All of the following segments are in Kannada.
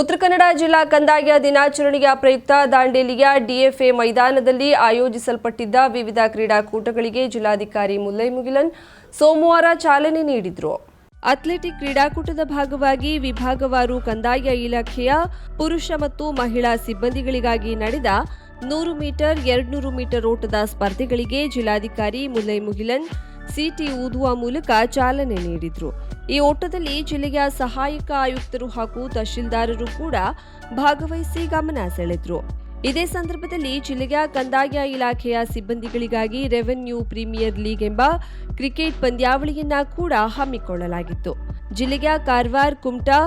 ಉತ್ತರ ಕನ್ನಡ ಜಿಲ್ಲಾ ಕಂದಾಯ ದಿನಾಚರಣೆಯ ಪ್ರಯುಕ್ತ ದಾಂಡೇಲಿಯ ಡಿಎಫ್ಎ ಮೈದಾನದಲ್ಲಿ ಆಯೋಜಿಸಲ್ಪಟ್ಟಿದ್ದ ವಿವಿಧ ಕ್ರೀಡಾಕೂಟಗಳಿಗೆ ಜಿಲ್ಲಾಧಿಕಾರಿ ಮುಲ್ಲೈ ಮುಗಿಲನ್ ಸೋಮವಾರ ಚಾಲನೆ ನೀಡಿದರು. ಅಥ್ಲೆಟಿಕ್ ಕ್ರೀಡಾಕೂಟದ ಭಾಗವಾಗಿ ವಿಭಾಗವಾರು ಕಂದಾಯ ಇಲಾಖೆಯ ಪುರುಷ ಮತ್ತು ಮಹಿಳಾ ಸಿಬ್ಬಂದಿಗಳಿಗಾಗಿ ನಡೆದ ನೂರು ಮೀಟರ್, ಎರಡ್ನೂರು ಮೀಟರ್ ಓಟದ ಸ್ಪರ್ಧೆಗಳಿಗೆ ಜಿಲ್ಲಾಧಿಕಾರಿ ಮುಲ್ಲೈ ಮುಗಿಲನ್ ಸಿಟಿ ಊದುವ ಮೂಲಕ ಚಾಲನೆ ನೀಡಿದ್ರು. ಈ ಓಟದಲ್ಲಿ ಜಿಲ್ಲೆಯ ಸಹಾಯಕ ಆಯುಕ್ತರು ಹಾಗೂ ತಹಶೀಲ್ದಾರರು ಕೂಡ ಭಾಗವಹಿಸಿ ಗಮನ ಸೆಳೆದ್ರು. ಇದೇ ಸಂದರ್ಭದಲ್ಲಿ ಜಿಲ್ಲೆಯ ಕಂದಾಯ ಇಲಾಖೆಯ ಸಿಬ್ಬಂದಿಗಳಿಗಾಗಿ ರೆವೆನ್ಯೂ ಪ್ರೀಮಿಯರ್ ಲೀಗ್ ಎಂಬ ಕ್ರಿಕೆಟ್ ಪಂದ್ಯಾವಳಿಯನ್ನ ಕೂಡ ಹಮ್ಮಿಕೊಳ್ಳಲಾಗಿತ್ತು. ಜಿಲ್ಲೆಯ ಕಾರವಾರ್, ಕುಮಟಾ,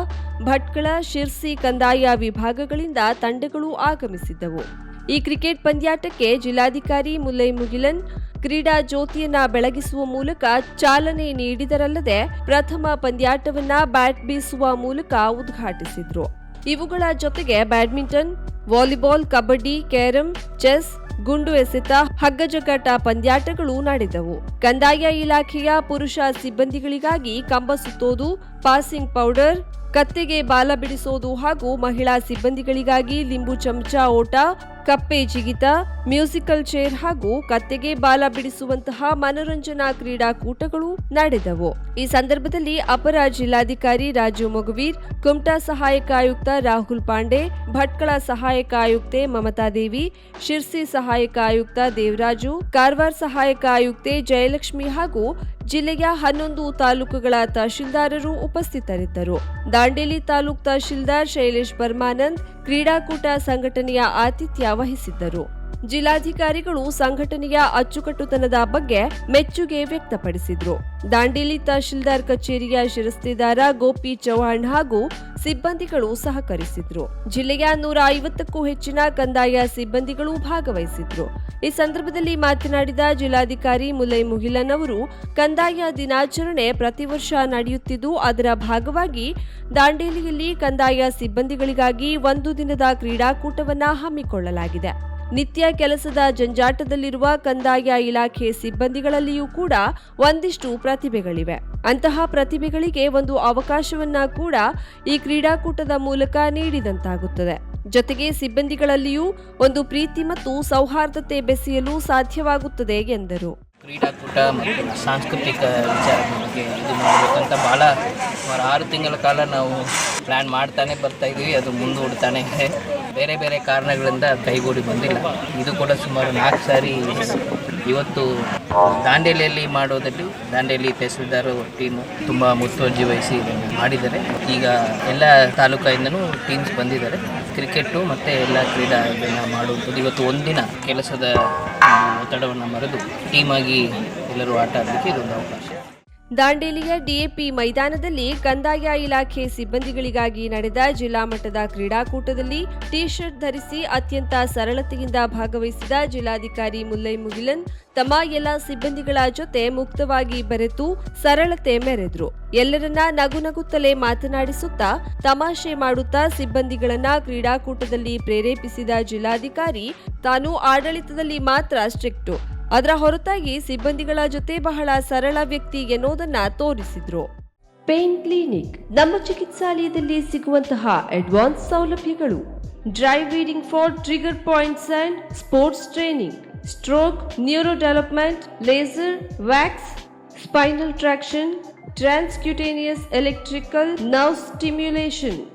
ಭಟ್ಕಳ, ಶಿರ್ಸಿ ಕಂದಾಯ ವಿಭಾಗಗಳಿಂದ ತಂಡಗಳು ಆಗಮಿಸಿದ್ದವು. ಈ ಕ್ರಿಕೆಟ್ ಪಂದ್ಯಾಟಕ್ಕೆ ಜಿಲ್ಲಾಧಿಕಾರಿ ಮುಲ್ಲೈ ಮುಗಿಲನ್ ಕ್ರೀಡಾ ಜ್ಯೋತಿಯನ್ನ ಬೆಳಗಿಸುವ ಮೂಲಕ ಚಾಲನೆ ನೀಡಿದರಲ್ಲದೆ ಪ್ರಥಮ ಪಂದ್ಯಾಟವನ್ನ ಬ್ಯಾಟ್ ಬೀಸುವ ಮೂಲಕ ಉದ್ಘಾಟಿಸಿದ್ರು. ಇವುಗಳ ಜೊತೆಗೆ badminton, volleyball, kabaddi, carrom, chess, ಗುಂಡು ಎಸೆತ ಹಗ್ಗಜಗ್ಗಾಟ ಪಂದ್ಯಾಟಗಳು ನಡೆದವು. ಕಂದಾಯ ಇಲಾಖೆಯ ಪುರುಷ ಸಿಬ್ಬಂದಿಗಳಿಗಾಗಿ ಕಂಬ ಸುತ್ತೋದು, ಪಾಸಿಂಗ್ ಪೌಡರ್, ಕತ್ತೆಗೆ ಬಾಲ ಬಿಡಿಸೋದು ಹಾಗೂ ಮಹಿಳಾ ಸಿಬ್ಬಂದಿಗಳಿಗಾಗಿ ಲಿಂಬು ಚಮಚ ಓಟ ಕಪ್ಪೆ ಜಿಗಿತ, ಮ್ಯೂಸಿಕಲ್ ಚೇರ್ ಹಾಗೂ ಕತ್ತೆಗೆ ಬಾಲ ಬಿಡಿಸುವಂತಹ ಮನೋರಂಜನಾ ಕ್ರೀಡಾಕೂಟಗಳು ನಡೆದವು. ಈ ಸಂದರ್ಭದಲ್ಲಿ ಅಪರ ಜಿಲ್ಲಾಧಿಕಾರಿ ರಾಜು ಮೊಗವೀರ್, ಕುಮಟಾ ಸಹಾಯಕ ಆಯುಕ್ತ ರಾಹುಲ್ ಪಾಂಡೆ, ಭಟ್ಕಳ ಸಹಾಯಕ ಆಯುಕ್ತೆ ಮಮತಾ ದೇವಿ, ಶಿರ್ಸಿ ಸಹಾಯಕ ಆಯುಕ್ತ ದೇವರಾಜು, ಕಾರವಾರ ಸಹಾಯಕ ಆಯುಕ್ತೆ ಜಯಲಕ್ಷ್ಮಿ ಹಾಗೂ ಜಿಲ್ಲೆಯ ಹನ್ನೊಂದು ತಾಲೂಕುಗಳ ತಹಶೀಲ್ದಾರರು ಉಪಸ್ಥಿತರಿದ್ದರು. ದಾಂಡೇಲಿ ತಾಲೂಕ್ ತಹಶೀಲ್ದಾರ್ ಶೈಲೇಶ್ ಬರ್ಮಾನಂದ್ ಕ್ರೀಡಾಕೂಟ ಸಂಘಟನೆಯ ಆತಿಥ್ಯ ವಹಿಸಿದ್ದರು. ಜಿಲ್ಲಾಧಿಕಾರಿಗಳು ಸಂಘಟನೆಯ ಅಚ್ಚುಕಟ್ಟುತನದ ಬಗ್ಗೆ ಮೆಚ್ಚುಗೆ ವ್ಯಕ್ತಪಡಿಸಿದ್ರು. ದಾಂಡೇಲಿ ತಹಶೀಲ್ದಾರ್ ಕಚೇರಿಯ ಶಿರಸ್ತಿದಾರ ಗೋಪಿ ಚೌಹಾಣ್ ಹಾಗೂ ಸಿಬ್ಬಂದಿಗಳು ಸಹಕರಿಸಿದ್ರು. ಜಿಲ್ಲೆಯ ನೂರ ಐವತ್ತಕ್ಕೂ ಹೆಚ್ಚಿನ ಕಂದಾಯ ಸಿಬ್ಬಂದಿಗಳು ಭಾಗವಹಿಸಿದ್ರು. ಈ ಸಂದರ್ಭದಲ್ಲಿ ಮಾತನಾಡಿದ ಜಿಲ್ಲಾಧಿಕಾರಿ ಮುಲೈ ಮುಹಿಲನ್ ಅವರು, ಕಂದಾಯ ದಿನಾಚರಣೆ ಪ್ರತಿ ವರ್ಷ ನಡೆಯುತ್ತಿದ್ದು, ಅದರ ಭಾಗವಾಗಿ ದಾಂಡೇಲಿಯಲ್ಲಿ ಕಂದಾಯ ಸಿಬ್ಬಂದಿಗಳಿಗಾಗಿ ಒಂದು ದಿನದ ಕ್ರೀಡಾಕೂಟವನ್ನು ಹಮ್ಮಿಕೊಳ್ಳಲಾಗಿದೆ. ನಿತ್ಯ ಕೆಲಸದ ಜಂಜಾಟದಲ್ಲಿರುವ ಕಂದಾಯ ಇಲಾಖೆ ಸಿಬ್ಬಂದಿಗಳಲ್ಲಿಯೂ ಕೂಡ ಒಂದಿಷ್ಟು ಪ್ರತಿಭೆಗಳಿವೆ. ಅಂತಹ ಪ್ರತಿಭೆಗಳಿಗೆ ಒಂದು ಅವಕಾಶವನ್ನ ಕೂಡ ಈ ಕ್ರೀಡಾಕೂಟದ ಮೂಲಕ ನೀಡಿದಂತಾಗುತ್ತದೆ. ಜೊತೆಗೆ ಸಿಬ್ಬಂದಿಗಳಲ್ಲಿಯೂ ಒಂದು ಪ್ರೀತಿ ಮತ್ತು ಸೌಹಾರ್ದತೆ ಬೆಸೆಯಲು ಸಾಧ್ಯವಾಗುತ್ತದೆ ಎಂದರು. ಕ್ರೀಡಾಕೂಟ ಮತ್ತು ಸಾಂಸ್ಕೃತಿಕ ವಿಚಾರದ ಇದು ಮಾಡಬೇಕಂತ ಭಾಳ ಸುಮಾರು ಆರು ತಿಂಗಳ ಕಾಲ ನಾವು ಪ್ಲ್ಯಾನ್ ಮಾಡ್ತಾನೆ ಬರ್ತಾ ಇದ್ದೀವಿ. ಅದು ಮುಂದೂಡ್ತಾನೆ ಬೇರೆ ಬೇರೆ ಕಾರಣಗಳಿಂದ ಕೈಗೂಡಿ ಬಂದಿಲ್ಲ. ಇದು ಕೂಡ ಸುಮಾರು ನಾಲ್ಕು ಸಾರಿ ಇವತ್ತು ದಾಂಡೇಲಿಯಲ್ಲಿ ಮಾಡೋದಲ್ಲಿ ದಾಂಡೇಲಿ ತಹಸೀಲ್ದಾರ್ ಟೀಮ್ ತುಂಬ ಮುತುವರ್ಜಿ ವಹಿಸಿ ಮಾಡಿದ್ದಾರೆ. ಈಗ ಎಲ್ಲ ತಾಲೂಕಿಂದನೂ ಟೀಮ್ಸ್ ಬಂದಿದ್ದಾರೆ. ಕ್ರಿಕೆಟು ಮತ್ತು ಎಲ್ಲ ಕ್ರೀಡಾ ಇದನ್ನು ಮಾಡುವಂಥದ್ದು. ಇವತ್ತು ಒಂದಿನ ಕೆಲಸದ ಒತ್ತಡವನ್ನು ಮರೆದು ಟೀಮಾಗಿ ಎಲ್ಲರೂ ಆಟ ಆಡಲಿಕ್ಕೆ ಇದೊಂದು ಅವಕಾಶ. ದಾಂಡೇಲಿಯ ಡಿಎಪಿ ಮೈದಾನದಲ್ಲಿ ಕಂದಾಯ ಇಲಾಖೆ ಸಿಬ್ಬಂದಿಗಳಿಗಾಗಿ ನಡೆದ ಜಿಲ್ಲಾ ಮಟ್ಟದ ಕ್ರೀಡಾಕೂಟದಲ್ಲಿ ಟಿ ಶರ್ಟ್ ಧರಿಸಿ ಅತ್ಯಂತ ಸರಳತೆಯಿಂದ ಭಾಗವಹಿಸಿದ ಜಿಲ್ಲಾಧಿಕಾರಿ ಮುಲ್ಲೈ ಮುಗಿಲನ್ ತಮ್ಮ ಎಲ್ಲ ಸಿಬ್ಬಂದಿಗಳ ಜೊತೆ ಮುಕ್ತವಾಗಿ ಬೆರೆತು ಸರಳತೆ ಮೆರೆದ್ರು. ಎಲ್ಲರನ್ನ ನಗು ನಗುತ್ತಲೇ ಮಾತನಾಡಿಸುತ್ತಾ ತಮಾಷೆ ಮಾಡುತ್ತಾ ಸಿಬ್ಬಂದಿಗಳನ್ನ ಕ್ರೀಡಾಕೂಟದಲ್ಲಿ ಪ್ರೇರೇಪಿಸಿದ ಜಿಲ್ಲಾಧಿಕಾರಿ ತಾನು ಆಡಳಿತದಲ್ಲಿ ಮಾತ್ರ ಸ್ಟ್ರಿಕ್ಟು. ಅದರ ಹೊರತಾಗಿ ಸಿಬ್ಬಂದಿಗಳ ಜೊತೆ ಬಹಳ ಸರಳ ವ್ಯಕ್ತಿ ಎನ್ನುವುದನ್ನ ತೋರಿಸಿದ್ರು. ಪೇನ್ ಕ್ಲಿನಿಕ್ ನಮ್ಮ ಚಿಕಿತ್ಸಾಲಯದಲ್ಲಿ ಸಿಗುವಂತಹ ಅಡ್ವಾನ್ಸ್ ಸೌಲಭ್ಯಗಳು. Dry needling for trigger points and sports training stroke neuro development laser wax spinal traction transcutaneous electrical nerve stimulation,